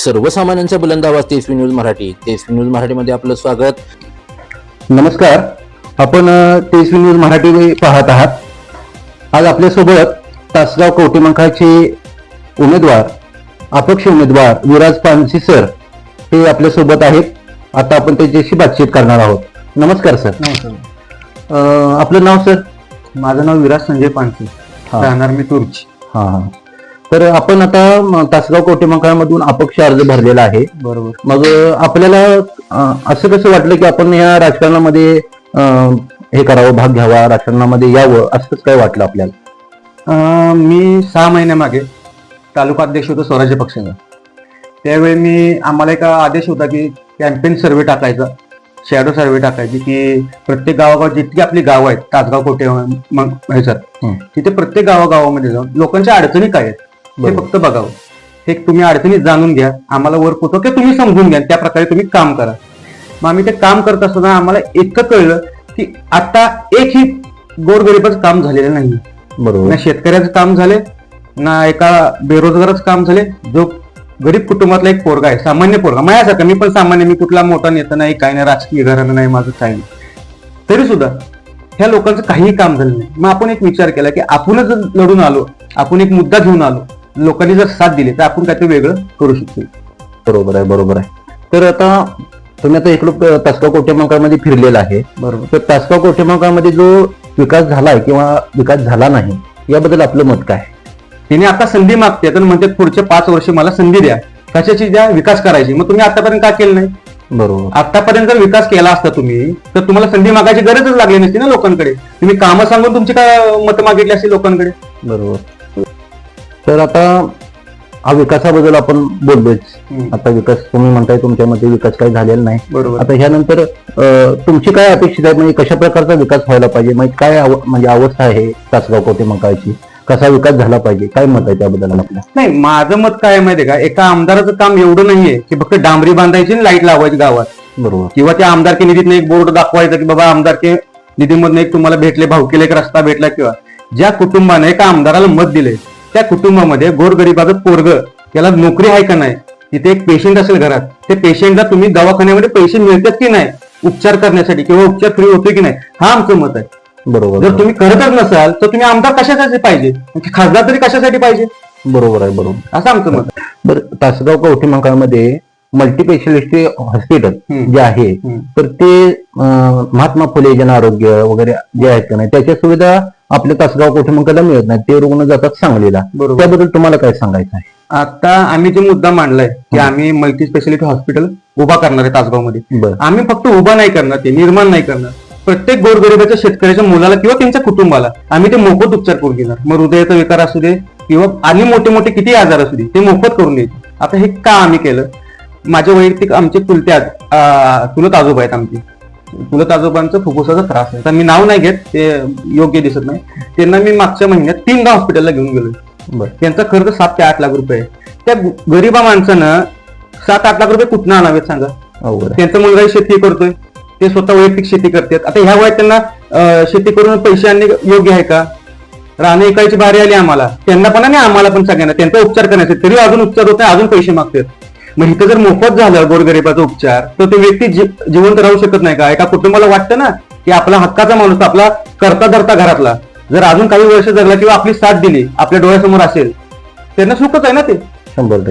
सर्वसामान्यांचा बुलंद आवाज तेजस्वी न्यूज मराठी. तेजस्वी न्यूज मराठीमध्ये आपलं स्वागत. नमस्कार. आपण अ, तेजस्वी न्यूज मराठी पाहत आहात. आज आपल्यासोबत तासगाव कवटेमंकाचे उमेदवार अपक्ष उमेदवार विराज पानसी सर हे आपल्यासोबत आहेत. आता आपण त्याच्याशी बातचीत करणार आहोत. नमस्कार सर. नमस्कार. अ, आपलं नाव सर? माझं नाव विराज संजय पानसे. राहणार मी तुर्ची. हा हा. तर आपण आता तासगाव कवटेमंकामधून अपक्ष अर्ज भरलेला आहे. बरोबर. मग आपल्याला असं कसं वाटलं की आपण या राजकारणामध्ये हे करावं भाग घ्यावा राजकारणामध्ये यावं असंच काय वाटलं आपल्याला? मी सहा महिन्यामागे तालुका अध्यक्ष होतो स्वराज्य पक्षाचा. त्यावेळी मी आम्हाला एक आदेश होता की कॅम्पेन सर्वे टाकायचा शॅडो सर्वे टाकायची की प्रत्येक गावागाव जितकी आपली गावं आहेत तासगाव कोटे मग हं. तिथे प्रत्येक गावागावामध्ये जाऊन लोकांच्या अडचणी काय आहेत? हे. फक्त बघावं हे. तुम्ही अडचणी जाणून घ्या. आम्हाला वर पोचवा किंवा तुम्ही समजून घ्या. त्या प्रकारे तुम्ही काम करा. मग आम्ही ते काम करत असताना आम्हाला इतकं कळलं की आता एकही गोरगरिबाचं काम झालेलं नाही. बरोबर. ना शेतकऱ्याचं काम झाले ना एका बेरोजगाराचं काम झाले. जो गरीब कुटुंबातला एक पोरगा आहे सामान्य पोरगा माझ्यासारखा मी पण सामान्य मी कुठला मोठा नेता नाही काय नाही राजकीय घराणं नाही माझं काय नाही. तरी सुद्धा ह्या लोकांचं काहीही काम झालं नाही. मग आपण एक विचार केला की आपणच लढून आलो आपण एक मुद्दा घेऊन आलो लोकांनी जर साथ दिली तर आपण काहीतरी वेगळं करू शकतो. बरोबर आहे बरोबर आहे. तर आता तुम्ही आता इकडं तासगाव कोटेमंकामध्ये फिरलेला आहे. बरोबर. तर तासगाव कोटेमंकामध्ये जो विकास झालाय किंवा विकास झाला नाही याबद्दल आपलं मत काय? तिने आता संधी मागते तर म्हणते पुढचे पाच वर्ष मला संधी द्या. कशाची द्या? विकास करायची. मग तुम्ही आतापर्यंत का केलं नाही? बरोबर. आतापर्यंत जर विकास केला असता तुम्ही तर तुम्हाला संधी मागायची गरजच लागली नसती ना लोकांकडे. तुम्ही कामं सांगून तुमची काय मतं मागितली असती लोकांकडे? बरोबर. तर आता हा विकासाबद्दल आपण हम्म. आता विकास तुम्ही म्हणताय तुमच्यामध्ये विकास काही झालेला नाही. बरोबर. आता ह्यानंतर तुमची काय अपेक्षित आहे? म्हणजे कशा प्रकारचा विकास व्हायला पाहिजे? म्हणजे काय म्हणजे अवस्था आहे तासगाव कोटेमंकाची कसा विकास झाला पाहिजे? काय मत आहे त्याबद्दल आपलं? नाही माझं मत काय माहितीये का? एका आमदाराचं काम एवढं नाहीये की फक्त डांबरी बांधायची आणि लाइट लावायची गावात. बरोबर. किंवा त्या आमदारकी निधीतनं एक बोर्ड दाखवायचा की बाबा आमदारकी निधीमधनं एक तुम्हाला भेटले भाऊकीला एक रस्ता भेटला किंवा ज्या कुटुंबाने एका आमदाराला मत दिले त्या कुटुंबामध्ये गोरगरिबाचं पोरग त्याला नोकरी आहे का नाही? तिथे एक पेशंट असेल घरात. त्या पेशंटला तुम्ही दवाखान्यामध्ये पैसे मिळतात की नाही? उपचार करण्यासाठी किंवा उपचार फ्री होते की नाही? हा आमचं मत आहे. बरोबर जर तुम्ही करतच नसाल तर तुम्ही आमदार कशासाठी पाहिजे? खासदार तरी कशासाठी पाहिजे? बरोबर आहे बरोबर. असं आमचं मत आहे. बरं तासगाव कवठेमंकाळमध्ये मल्टी स्पेशालिटी हॉस्पिटल. जे आहे. तर ते अं, महात्मा फुले जन आरोग्य वगैरे जे आहेत का नाही त्याच्या सुविधा आपल्या तासगाव कवठेमंकाळला मिळत नाही. ते रुग्ण जातात सांगलीला. बरोबर. त्याबद्दल तुम्हाला काय सांगायचं आहे? आता आम्ही जो मुद्दा मांडलाय की आम्ही मल्टी स्पेशालिटी हॉस्पिटल उभा करणार आहे तासगावमध्ये बरं. आम्ही फक्त उभा नाही करणार ते निर्माण नाही करणार. प्रत्येक गोरगरिबाच्या शेतकऱ्याच्या मुलाला किंवा त्यांच्या कुटुंबाला आम्ही ते मोफत उपचार करून देणार मग हृदयाचा विकार असू दे किंवा आणि मोठे मोठे किती आजार असू दे ते मोफत करून द्यायचे. आता हे का आम्ही केलं? माझ्या वैयक्तिक आमचे चुलत आजोबा आहेत आमची. चुलत आजोबांचं फुफ्फुसाचा त्रास आहे. तर मी नाव नाही घेत ते योग्य दिसत नाही. त्यांना मी मागच्या महिन्यात तीनदा हॉस्पिटलला घेऊन गेलो बरं. त्यांचा खर्च सात ते आठ लाख रुपये आहे. त्या गरीबा माणसानं सात आठ लाख रुपये कुठनं आणावेत सांगा. त्यांचा मुलगा शेती करतोय. ते स्वतः वैयक्तिक शेती करतात. आता ह्या वयात त्यांना शेती करून पैसे आणणे योग्य आहे का? राणे इकायची बारी आली आम्हाला. त्यांना पण आणि आम्हाला पण सगळ्यांना. त्यांचा उपचार करण्याचे तरी अजून उपचार होत नाही अजून पैसे मागतात. मग इथं जर मोफत झालं गोरगरिबाचा उपचार तर तो व्यक्ती जिवंत राहू शकत नाही का? एका कुटुंबाला वाटतं ना की आपला हक्काचा माणूस आपला करता धरता घरातला जर अजून काही वर्ष जगला किंवा आपली साथ दिली आपल्या डोळ्यासमोर असेल त्यांना सुखच आहे ना ते.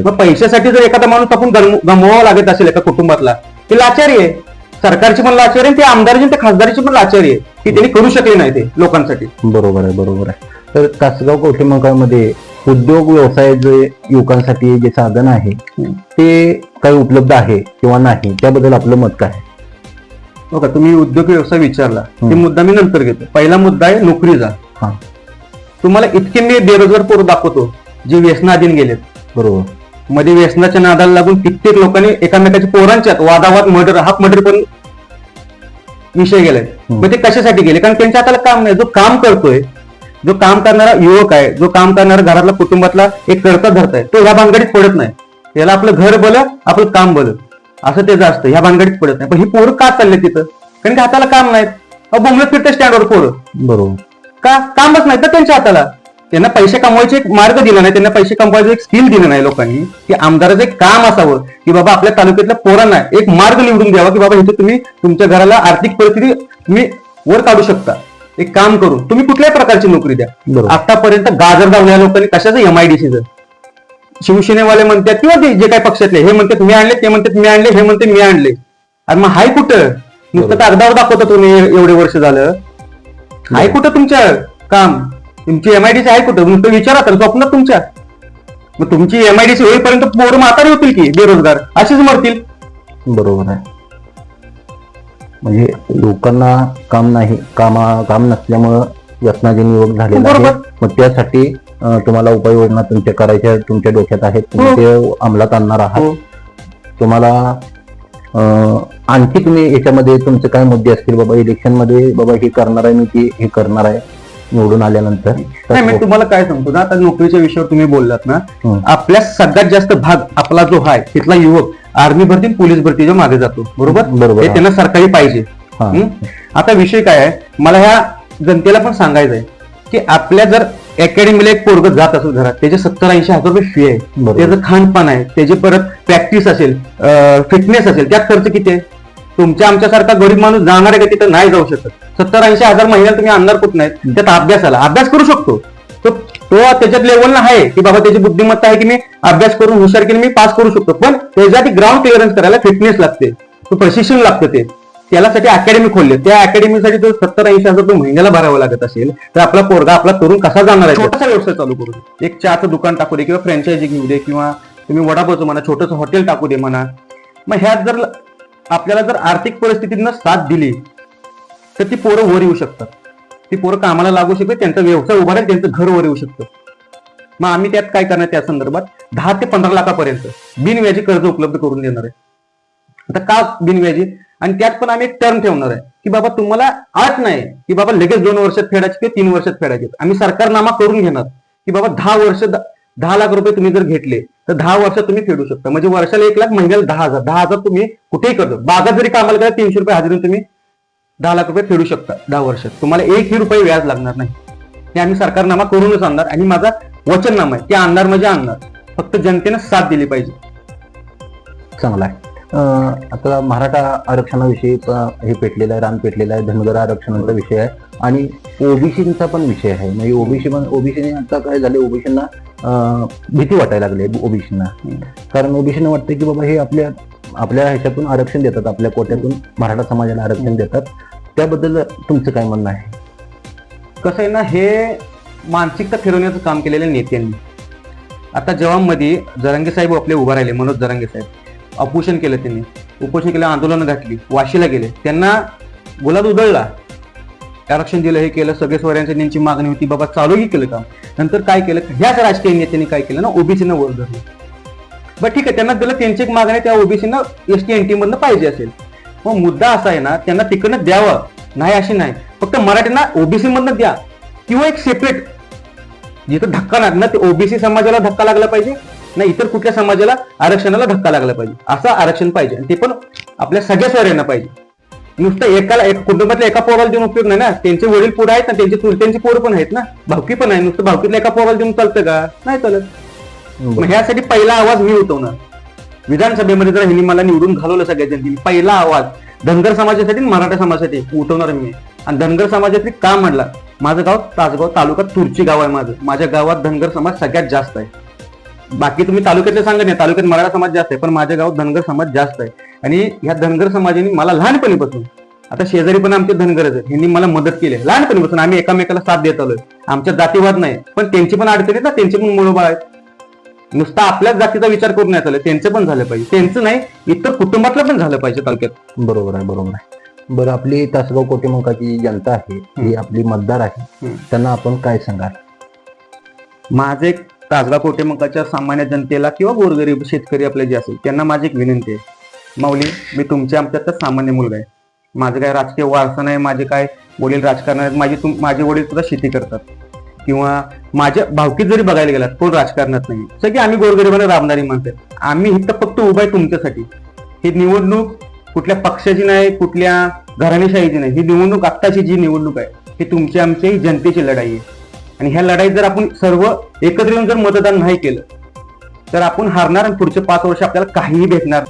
मग पैशासाठी जर एखादा माणूस आपण गम- गमवावा लागत असेल एका कुटुंबातला ते लाचारी आहे. सरकारची पण लाचारी आहे आणि ते आमदाराची आणि ते खासदाराची पण लाचारी आहे. की त्यांनी करू शकले नाही ते लोकांसाठी. बरोबर आहे बरोबर आहे. तर तासगाव कवठेमंकाळमध्ये उद्योग व्यवसाय जे युवकांसाठी जे साधन आहे ते काही उपलब्ध आहे किंवा नाही त्याबद्दल आपलं मत काय? आहे? हो का तुम्ही उद्योग व्यवसाय विचारला ते. मुद्दा मी नंतर घेतो. पहिला मुद्दा आहे नोकरीचा हा. तुम्हाला इतके मी बेरोजगार पोरं दाखवतो जे व्यसनाधीन गेलेत. बरोबर. मध्ये व्यसनाच्या नादाला लागून कित्येक लोकांनी एकामेकाच्या पोरांच्यात वादावाद मर्डर हाफ मर्डर पण विषय गेलाय. मग ते कशासाठी गेले? कारण त्यांच्या हाताला काम नाही. जो काम करतोय जो काम करणारा युवक आहे जो काम करणारा घरातला कुटुंबातला एक करता धरताय तो ह्या भानगडीत पडत नाही. त्याला आपलं घर बलं आपलं काम बलं. असं त्याचं असतं ह्या भानगडीत पडत नाही. पण ही पोरं का चालले तिथं कारण की हाताला काम नाहीत. बोंबलत फिरते स्टँडवर पोरं. बरोबर. का? कामच नाही तर त्यांच्या हाताला. त्यांना पैसे कमवायचे एक मार्ग दिला नाही त्यांना पैसे कमवायचं एक स्किल दिलं नाही लोकांनी की आमदाराचं एक काम असावं की बाबा आपल्या तालुक्यातल्या पोरांना एक मार्ग निवडून द्यावा की बाबा इथे तुम्ही तुमच्या घराला आर्थिक परिस्थिती तुम्ही वर काढू शकता. एक काम करून तुम्ही कुठल्याही प्रकारची नोकरी द्या. बरोबर. आतापर्यंत गाजर दावल्या लोकांनी कशाचं एमआयडीसीचं शिवसेनेवाले म्हणतात किंवा ते जे काही पक्षातले हे म्हणतात मी आणले ते म्हणतात मी आणले हे म्हणते मी आणले. आणि मग हाय कुठं? नुसतं कागदावर दाखवता तुम्ही एवढे वर्ष झालं. हाय कुठं तुमच्या काम? तुमची एमआयडीसी आहे कुठं? नुसतं विचारा तर स्वप्न तुमच्या. मग तुमची एमआयडीसी होईपर्यंत पोरं म्हातारी होतील की बेरोजगार? अशीच मरतील. बरोबर आहे. म्हणजे लोकांना काम नाही कामा काम नसल्यामुळं व्यसनाचे नियोग झालेला आहे बरोबर. मग त्यासाठी अं, तुम्हाला उपाययोजना तुमच्या करायच्या तुमच्या डोक्यात आहेत तुम्ही हो. ते अंमलात आणणार आहात हो. तुम्हाला अं, आणखी तुम्ही याच्यामध्ये तुमचे काय मुद्दे असतील बाबा इलेक्शनमध्ये बाबा हे करणार आहे मी ते हे करणार आहे निवडून आल्यानंतर नाही मी तुम्हाला काय सांगतो ना आता नोकरीच्या विषयावर तुम्ही बोललात ना हं. आपल्या सगळ्यात जास्त भाग आपला जो आहे तिथला युवक आर्मी भरती पोलीस भरतीच्या मागे जातो. बरोबर? बरोबर. हे त्यांना सरकारी पाहिजे. हा. हं? आता विषय काय आहे? मला ह्या जनतेला पण सांगायचं आहे की आपल्या जर अकॅडमीला एक पोरग जात असेल घरात त्याचे सत्तर ऐंशी हजार रुपये फी आहे. बरोबर. त्याचं खानपान आहे. त्याचे परत प्रॅक्टिस असेल फिटनेस असेल त्यात खर्च किती आहे? तुमच्या आमच्यासारखा गरीब माणूस जाणार आहे का तिथं? नाही जाऊ शकत. सत्तर ऐंशी हजार महिन्याला तुम्ही आणणार कुठं नाही त्यात अभ्यासाला. अभ्यास करू शकतो. तो तो त्याच्यात लेवलला आहे की बाबा त्याची बुद्धिमत्ता आहे की मी अभ्यास करून हुशार की मी पास करू शकतो. पण त्याच्यासाठी ग्राउंड क्लिअरन्स करायला फिटनेस लागते. तो प्रशिक्षण लागतं ते. त्यालासाठी अकॅडमी खोलले. त्या अकॅडमीसाठी तो सत्तर ऐंशी हजार रुपये महिन्याला भरावं लागत असेल. तर आपला पोरगा आपला तरुण कसा जाणार आहे? छोटासा व्यवसाय चालू करू एक चहाचं दुकान टाकू दे किंवा फ्रँचायझी घेऊ दे किंवा तुम्ही वडापावचं म्हणा छोटंसं हॉटेल टाकू दे म्हणा. मग ह्यात जर आपल्याला जर आर्थिक परिस्थितीनं साथ दिली तर ती पोरं वर येऊ शकतात. ती पोरं कामाला लागू शकते त्यांचा व्यवसाय उभा राहील त्यांचं घर वर येऊ शकतं. मग आम्ही त्यात काय करणार त्या संदर्भात? दहा ते पंधरा लाखापर्यंत बिनव्याजी कर्ज उपलब्ध करून देणार आहे. आता का बिनव्याजी? आणि त्यात पण आम्ही एक टर्म ठेवणार आहे की बाबा तुम्हाला आज नाही की बाबा लगेच दोन वर्षात फेडायचे किंवा तीन वर्षात फेडायचे. आम्ही सरकारनामा करून घेणार की बाबा दहा वर्ष दहा लाख रुपये तुम्ही जर घेतले तर दहा वर्षात तुम्ही फेडू शकता. म्हणजे वर्षाला एक लाख महिन्याला दहा हजार. दहा हजार तुम्ही कुठेही करतो बाजार जरी कामाला करा तीनशे रुपये हजेरी तुम्ही दहा लाख रुपये फेडू शकता दहा वर्षात. तुम्हाला एकही रुपये व्याज लागणार नाही. हे आम्ही सरकारनामा करूनच आणणार आणि माझा वचननामा आहे. ते आणणार म्हणजे आणणार. फक्त जनतेनं साथ दिली पाहिजे. चांगला आहे. आता मराठा आरक्षणाविषयी हे पेटलेलं आहे रान पेटलेलं आहे धनगर आरक्षणाचा विषय आहे आणि ओबीसीचा पण विषय आहे. म्हणजे ओबीसी पण ओबीसीने आता काय झाले ओबीसींना भीती वाटायला लागली ओबीसींना. कारण ओबीसीने वाटतं की बाबा हे आपल्या आपल्या ह्याच्यातून आरक्षण देतात आपल्या कोट्यातून मराठा समाजाला आरक्षण देतात. त्याबद्दल तुमचं काय म्हणणं आहे? कसं आहे ना हे मानसिकता फिरवण्याचं काम केलेल्या नेत्यांनी. आता जेव्हा मध्ये जरांगे साहेब आपले उभा राहिले मनोज जरांगे साहेब. उपोषण केलं त्यांनी. उपोषण केलं आंदोलनं घातली वाशीला गेले. त्यांना गुलाब उधळला. आरक्षण दिलं हे केलं सगळे स्वरांची त्यांची मागणी होती बाबा चालूही केलं काम. नंतर काय केलं? ह्याच राजकीय नेत्यांनी काय केलं ना ओबीसीनं वर धरलं. बरं ठीक आहे त्यांना दिलं त्यांची एक मागणी त्या ओबीसीनं एस टी एन टी मधनं पाहिजे असेल. मग मुद्दा असा आहे ना त्यांना तिकडनं द्यावं. नाही अशी नाही. फक्त मराठ्यांना ओबीसी मधनं द्या. किंवा एक सेपरेट जिथं धक्का लागला ना ते ओबीसी समाजाला धक्का लागला पाहिजे नाही इतर कुठल्या समाजाला आरक्षणाला धक्का लागला पाहिजे. असं आरक्षण पाहिजे. आणि ते पण आपल्या सगळ्या स्वरांना पाहिजे. नुसतं एकाला एक कुटुंबातल्या एका पोराला देऊन उपयोग नाही ना. त्यांचे वडील पुढे आहेत ना त्यांचे चुलत्यांची पोरं पण आहेत ना. भावकी पण आहे नुसतं भावकीतल्या एका पोराला देऊन चालतं का? नाही चालत. मग ह्यासाठी पहिला आवाज मी उठवणार. विधानसभेमध्ये जर ह्यांनी मला निवडून घालवलं सगळ्या जनतेने पहिला आवाज धनगर समाजासाठी मराठा समाजासाठी उठवणार मी. आणि धनगर समाजासाठी का म्हणला माझं गाव तासगाव तालुका तुरची गाव आहे माझं. माझ्या गावात धनगर समाज सगळ्यात जास्त आहे. बाकी तुम्ही तालुक्यातले सांगा नाही तालुक्यात मराठा समाज जास्त आहे पण माझ्या गावात धनगर समाज जास्त आहे. आणि ह्या धनगर समाजाने मला लहानपणीपासून आता शेजारी पण आमचे धनगरच आहेत ह्यांनी मला मदत केली आहे. लहानपणीपासून आम्ही एकामेकाला साथ देत आलोय. आमच्या जातीवाद नाही पण त्यांची पण अडचणी आहेत ना त्यांचे पण मुळबाळ आहेत. नुसता आपल्याच जातीचा विचार करून नाही चालत त्यांचं पण झालं पाहिजे. त्यांचं नाही इतर कुटुंबातलं पण झालं पाहिजे तालुक्यात बरोबर आहे बरोबर आहे. बरं आपली तासगाव कोटेमंकाची जनता आहे ही आपली मतदार आहे. त्यांना आपण काय सांगाल? माझं एक तासगाव कोटेमंकाच्या सामान्य जनतेला किंवा गोरगरीब शेतकरी आपले जे असेल त्यांना माझी एक विनंती आहे. माऊली मी तुमच्या आमच्यातच सामान्य मुलगा आहे. माझं काय राजकीय वारसा नाही माझे काय वडील राजकारण आहेत माझे तुम माझे वडील सुद्धा शेती करतात. किंवा माझ्या भावकीत जरी बघायला गेलात कोण राजकारणात नाही सगळी आम्ही गोरगरिबाने राबणारी माणसं आम्ही इथं फक्त उभा आहे तुमच्यासाठी. ही निवडणूक कुठल्या पक्षाची नाही कुठल्या घराणेशाहीची नाही. ही निवडणूक आत्ताची जी निवडणूक आहे ही तुमची आमची जनतेची लढाई आहे. आणि ह्या लढाईत जर आपण सर्व एकत्र येऊन जर मतदान नाही केलं तर आपण हारणार आणि पुढचे पाच वर्ष आपल्याला काहीही भेटणार